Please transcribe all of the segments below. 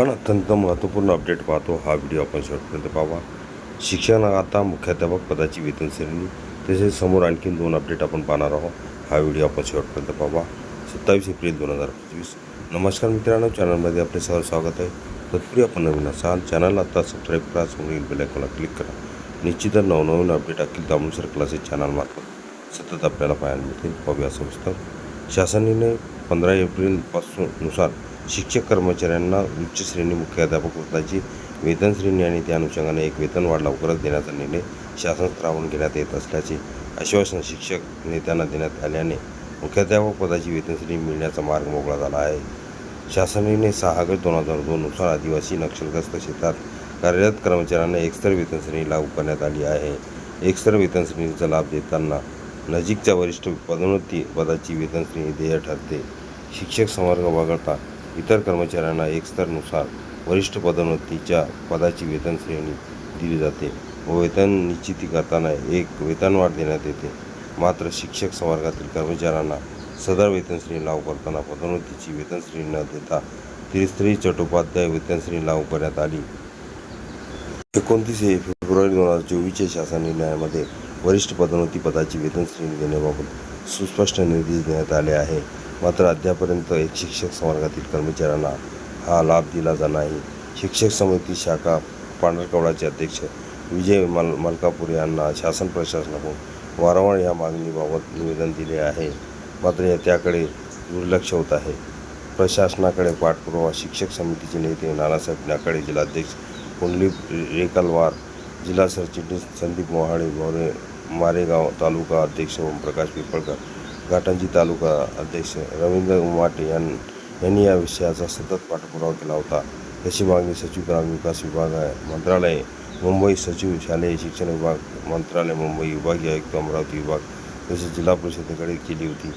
पण अत्यंत महत्त्वपूर्ण अपडेट पाहतो हा व्हिडिओ आपण शेवटपर्यंत पाहावा. शिक्षण आता मुख्याध्यापक पदाची वेतन श्रेणी तसेच समोर आणखीन दोन अपडेट आपण पाहणार आहोत. हा व्हिडिओ आपण शेवटपर्यंत पाहा सत्तावीस एप्रिल दोन हजार पंचवीस. नमस्कार मित्रांनो चॅनलमध्ये आपले सहज स्वागत आहे. तत्पूर्वी आपण नवीन असाल चॅनल आता सबस्क्राईब करा समोरील बेलायकॉनला क्लिक करा. निश्चितच नवनवीन अपडेट अखिल दामोसर क्लासेस चॅनलमार्फत सतत आपल्याला पाहायला मिळतील. पाहूया संस्था शासन निर्णय पंधरा एप्रिलपासून नुसार शिक्षक कर्मचाऱ्यांना उच्च श्रेणी मुख्याध्यापक पदाची वेतन श्रेणी आणि त्या अनुषंगाने एक वेतन वाढ लवकरच देण्याचा निर्णय शासन स्तरावरून घेण्यात येत असल्याचे आश्वासन शिक्षक नेत्यांना देण्यात आल्याने मुख्याध्यापक पदाची वेतन श्रेणी मिळण्याचा मार्ग मोकळा झाला आहे. शासनाने सहा ऑगस्ट दोन हजार दोननुसार आदिवासी नक्षलग्रस्त क्षेत्रात कार्यरत कर्मचाऱ्यांना एकस्तर वेतन श्रेणी लागू करण्यात आली आहे. एकस्तर वेतन श्रेणीचा लाभ देताना नजीकच्या वरिष्ठ पदोन्नती पदाची वेतन श्रेणी देय ठरते. शिक्षक संवर्ग वगळता इतर कर्मचाऱ्यांना एक स्तरनुसार वरिष्ठ पदोन्नतीच्या पदाची वेतन श्रेणी दिली जाते व वेतन निश्चिती करताना एक वेतनवाढ देण्यात येते. मात्र शिक्षक संवर्गातील कर्मचाऱ्यांना सदर वेतन श्रेणी लागू करताना पदोन्नतीची वेतन श्रेणी न देता त्रिस्तरी चटोपाध्याय वेतन श्रेणी लागू करण्यात आली. एकोणतीस फेब्रुवारी दोन हजार चोवीसच्या शासन निर्णयामध्ये वरिष्ठ पदोन्नती पदाची वेतन श्रेणी देण्याबाबत सुस्पष्ट निर्देश देण्यात आले आहे. मात्र अद्यापर्यंत एक शिक्षक संवर्गातील कर्मचाऱ्यांना हा लाभ दिला जात नाही. शिक्षक समिती शाखा पांढरकवडाचे अध्यक्ष विजय मल मलकापूर यांना शासन प्रशासनाकडून वारंवार या मागणीबाबत निवेदन दिले आहे. मात्र या त्याकडे दुर्लक्ष होत आहे. प्रशासनाकडे पाठपुरावा शिक्षक समितीचे नेते नानासाहेब नाकाडे जिल्हाध्यक्ष कुंडलीप रेकलवार जिल्हा सरचिटणीस संदीप मोहाळे मोरे मारेगाव तालुका अध्यक्ष ओमप्रकाश पिंपळकर घाटंजी तालुका अध्यक्ष रवींद्र उमाटे यां यांनी या विषयाचा सतत पाठपुरावा केला होता. याची मागणी सचिव ग्रामविकास विभाग मंत्रालय मुंबई सचिव शालेय शिक्षण विभाग मंत्रालय मुंबई विभागीय आयुक्त अमरावती विभाग तसेच जिल्हा परिषदेकडे केली होती.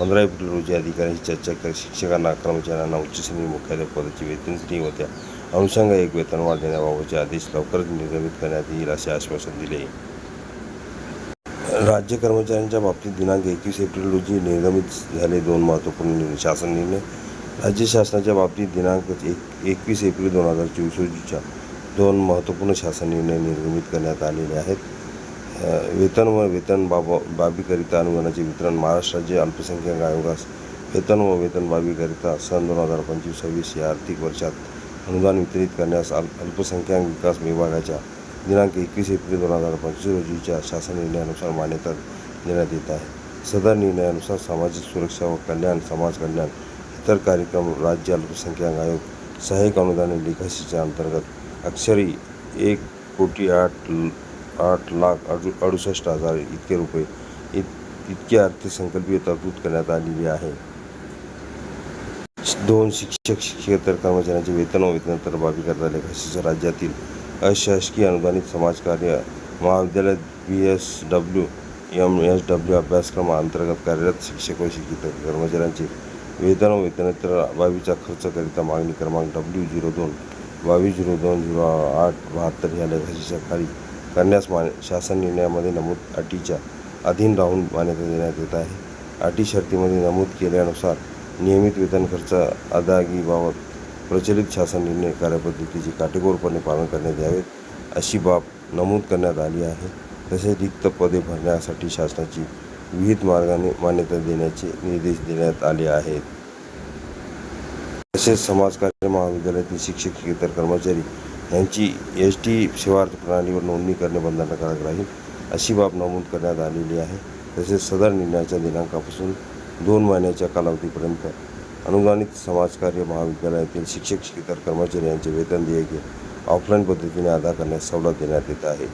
पंधरा एप्रिल रोजी अधिकाऱ्यांची चर्चा करत शिक्षकांना कर्मचाऱ्यांना उच्च श्रेणी पदाची वेतन श्रेणी होत्या. अनुषंग एक वेतनवाढ देण्याबाबतचे आदेश लवकरच निर्गमित करण्यात येईल असे आश्वासन दिले. राज्य कर्मचाऱ्यांच्या बाबतीत दिनांक एकवीस एप्रिल रोजी निर्गमित झाले दोन महत्त्वपूर्ण निर्णय. शासन निर्णय. राज्य शासनाच्या बाबतीत दिनांक एक एकवीस एप्रिल दोन हजार चोवीस रोजीच्या दोन महत्त्वपूर्ण शासन निर्णय निर्गमित करण्यात आलेले आहेत. वेतन व वेतन बाब बाबीकरिता अनुदानाचे वितरण महाराष्ट्र राज्य अल्पसंख्याक आयोगास वेतन व वेतन बाबीकरिता सन दोन हजार पंचवीस सव्वीस या आर्थिक वर्षात अनुदान वितरित करण्यास अल्प अल्पसंख्याक विकास विभागाच्या दिनांक एकवीस एप्रिल दोन हजार पंचवीस रोजीच्या शासन निर्णयानुसार मान्यता देण्यात येत आहे. सदर निर्णयानुसार सामाजिक सुरक्षा व कल्याण समाज कल्याण इतर कार्यक्रम राज्य अल्पसंख्याक आयोग सहाय्यक अनुदान लेखाशीच्या अंतर्गत अक्षरी एक कोटी आठ आठ लाख अडु अडुसष्ट हजार इतके रुपये इत इतकी अर्थसंकल्पीय तरतूद करण्यात आलेली आहे. दोन शिक्षक शिक्षकेतर कर्मचाऱ्यांचे वेतन व वेतनोत्तर बाबी करता लेखाशीच्या राज्यातील अशासकीय अनुदानित समाजकार्य महाविद्यालय B S W M S W अभ्यासक्रमाअंतर्गत कार्यरत शिक्षक व शिक्षित कर्मचाऱ्यांचे वेतन व वेतनेतर बाबीचा खर्चाकरिता मागणी क्रमांक डब्ल्यू झिरो दोन बावीस झिरो दोन झिरो आठ बहात्तर या लेखाशीच्या खाली करण्यास मान शासन निर्णयामध्ये नमूद अटीच्या अधीन राहून मान्यता देण्यात येत आहे. अटी शर्तीमध्ये नमूद केल्यानुसार नियमित वेतन खर्च अदायगीबाबत प्रचलित शासन निर्णय कार्यपद्धतीचे काटेकोरपणे पालन करण्यात यावेत अशी बाब नमूद करण्यात आली आहे. तसेच रिक्त पदे भरण्यासाठी शासनाची विविध मार्गाने मान्यता देण्याचे निर्देश देण्यात आले आहेत. तसेच समाजकार्य महाविद्यालयातील शिक्षक इतर कर्मचारी यांची एस टी सेवार्थ प्रणालीवर नोंदणी करणे बंधनकारक राहील अशी बाब नमूद करण्यात आलेली आहे. तसेच सदर निर्णयाच्या दिनांकापासून दोन महिन्याच्या कालावधीपर्यंत अनुदानित समाजकार्य महाविद्यालयातील शिक्षक इतर कर्मचारी यांचे वेतन देयके ऑफलाईन पद्धतीने अदा करण्यास सवलत देण्यात येत आहे.